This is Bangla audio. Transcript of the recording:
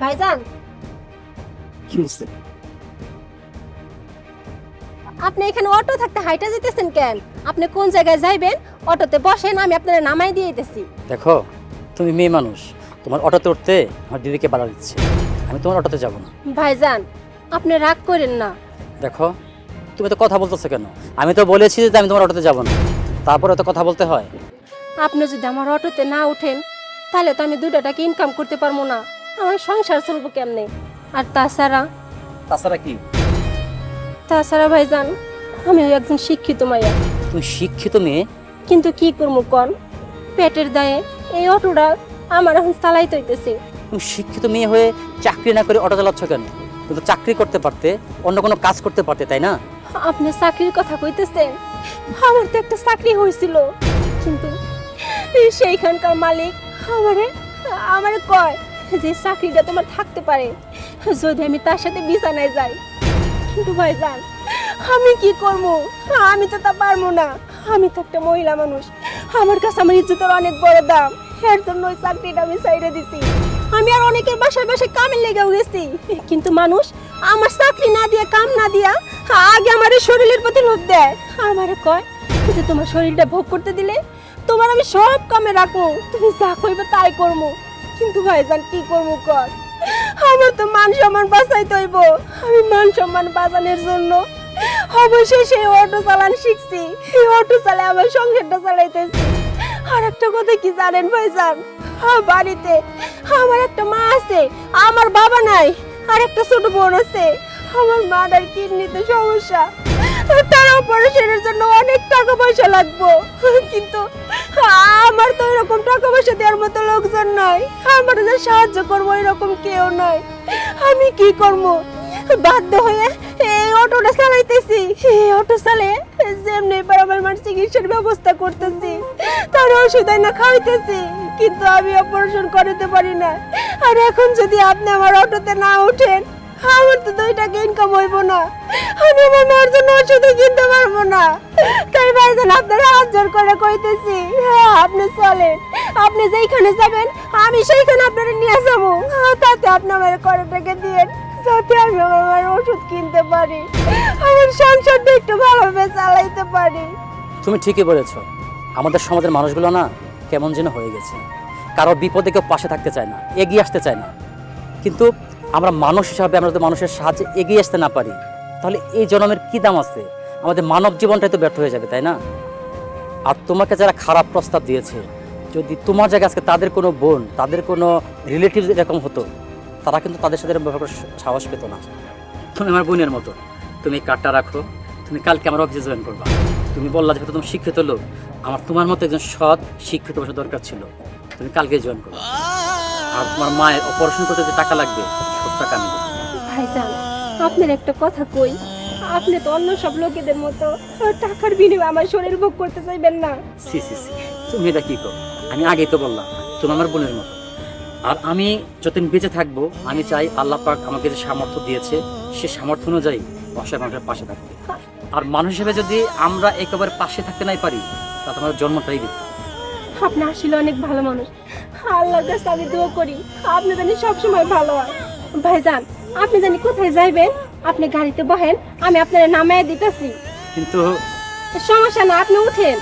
ভাইজান। কি হয়েছে আপনি এখানে অটো থাকতে হাইটা যেতেছেন কেন? আপনি কোন জায়গায় যাইবেন? অটোতে বসেন আমি আপনার নামাই দিয়ে দিতেছি দেখো তুমি মেয়ে মানুষ তোমার অটোতে উঠতে আমার দিদিকে বাধা দিচ্ছে। আমি তোমার অটোতে যাব না। ভাইজান আপনি রাগ করেন না। দেখো তুমি তো কথা বলতেছো কেন? আমি তো বলেছি যে আমি তোমার অটোতে যাব না। তারপরে তো কথা বলতে হয়। আপনি যদি আমার অটোতে না উঠেন তাহলে তো আমি দুটো টাকা ইনকাম করতে পারব না। আমার সংসার চলবো কেমনে? আর তাছাড়া? তাছাড়া কি? তাছাড়া ভাইজান আমি একজন শিক্ষিত মাইয়া। তুই শিক্ষিত মেয়ে? কিন্তু কি করব কন? পেটের দায়ে এই অটোটা আমার এখন চালাইতে হইতেছে। তুমি শিক্ষিত মেয়ে হয়ে চাকরি না করে অটো চালাচ্ছ কেন? কিন্তু চাকরি করতে পারতে অন্য কোনো কাজ করতে পারতে তাই না? আপনি চাকরির কথা কইতেছেন? আমার তো একটা চাকরি হয়েছিল কিন্তু সেইখানকার মালিক আমারে আমারে কয় যে চাকরিটা তোমার থাকতে পারে, যদি আমি তার সাথে বিছানায় যাই। কিন্তু ভাই যান আমি কি করব? আমি তো তা পারব না। আমি তো একটা মহিলা মানুষ। আমার কাছে আমার ইজ্জতের অনেক বড় দাম। এর জন্য ওই চাকরিটা আমি সাইডে দিছি। আমি আর অনেকের বাসায় বাসায় কামে লেগেও গেছি। কিন্তু মানুষ, আমার চাকরি না দিয়ে, কাম না দিয়া, আগে আমার শরীরের প্রতি লোভ দেয়। আমার কয় যে তোমার শরীরটা ভোগ করতে দিলে, তোমার আমি সব কামে রাখব। তুমি যা কইবে তাই করব। কিন্তু ভাইজান, কি করব কর? আমার তো মান সম্মান বাঁচাইতে হইব। আমি মান সম্মান বাঁচানোর জন্য অবশ্যই সেই অটো চালান শিখছি। এই অটো চালায় আমার সংসারটা চালাইতেছি। আর একটা কথা কি জানেন ভাইজান? বাড়িতে আমার একটা মা আছে, আমার বাবা নাই, আর একটা ছোট বোন আছে। আমার মার কিডনিতে সমস্যা। তার অপারেশনের জন্য অনেক টাকা পয়সা লাগবো। কিন্তু এরকম টাকা পয়সা দেওয়ার মতো লোকজন নাই। আমার যে সাহায্য করব এরকম কেউ নাই। আমি কি করব? বাধ্য হয়ে এই অটোটা চালাইতেছি। এই অটো চালে যেমনি এবার আমার মার চিকিৎসার ব্যবস্থা করতেছি, তার ওষুধ না খাওয়াইতেছি, কিন্তু আমি অপারেশন করাতে পারি না। আর এখন যদি আপনি আমার অটোতে না ওঠেন আমার তো দুই টাকা ইনকাম হইব না। আমি আমার মার জন্য ওষুধও কিনতে পারব না। তাই ভাইজান আপনার হাত জোর করে কইতেছি। হ্যাঁ আপনি চলেন। আপনি যেইখানে যাবেন আমি সেইখানে আপনার নিয়ে যাব। হ্যাঁ, তাতে আপনি আমার করে টাকা দিয়েন যাতে আমি আমার ওষুধ কিনতে পারি। আমার সংসারটা একটু ভালোভাবে চালাইতে পারি। তুমি ঠিকই বলেছ। আমাদের সমাজের মানুষগুলো না কেমন যেন হয়ে গেছে। কারও বিপদে কেউ পাশে থাকতে চায় না এগিয়ে আসতে চায় না। কিন্তু আমরা মানুষ হিসাবে আমরা যদি মানুষের সাহায্যে এগিয়ে আসতে না পারি, তাহলে এই জন্মের কি দাম আছে? আমাদের মানব জীবনটাই তো ব্যর্থ হয়ে যাবে, তাই না? আর তোমাকে যারা খারাপ প্রস্তাব দিয়েছে, যদি তোমার জায়গায় আজকে তাদের কোনো বোন, তাদের কোনো রিলেটিভ এরকম হতো, তারা কিন্তু তাদের সাথে ব্যবহার করার সাহস পেত না। তুমি আমার বোনের মতো। তুমি কার্ডটা রাখো, তুমি কালকে আমার অফিসে জয়েন করবা। তুমি বললা যেহেতু তুমি শিক্ষিত লোক, আমার তোমার মতো একজন সৎ, শিক্ষিত বসে দরকার ছিল। তুমি কালকে জয়েন করো আর তোমার মায়ের অপারেশন করতে যে টাকা লাগবে সব টাকা আমি ভাইজান আপনার একটা কথা কই। আপনি তো অন্য সব লোকেদের মতো টাকার বিনিময়ে আমার শরীর ভোগ করতে চাইবেন না। সি সি সি তুমি এটা কি করো? আমি আগেই তো বললাম তুমি আমার বোনের মতো। আর আমি যতদিন বেঁচে থাকব আমি চাই আল্লাহ পাক আমাকে যে সামর্থ্য দিয়েছে সে সামর্থ্য অনুযায়ী অসহায় মানুষের পাশে থাকবে। আর মানুষ হিসেবে যদি আমরা একেবারে পাশে থাকতে নাই পারি তা তোমার জন্মটাই দিত আপনি আসলে অনেক ভালো মানুষ। আল্লাহর কাছে আমি দোয়া করি আপনি জানি সবসময় ভালো হয়। ভাইজান আপনি জানি কোথায় যাইবেন? আপনি গাড়িতে বহেন আমি আপনার নামায় দিতেছি। কিন্তু সমস্যা না আপনি উঠেন।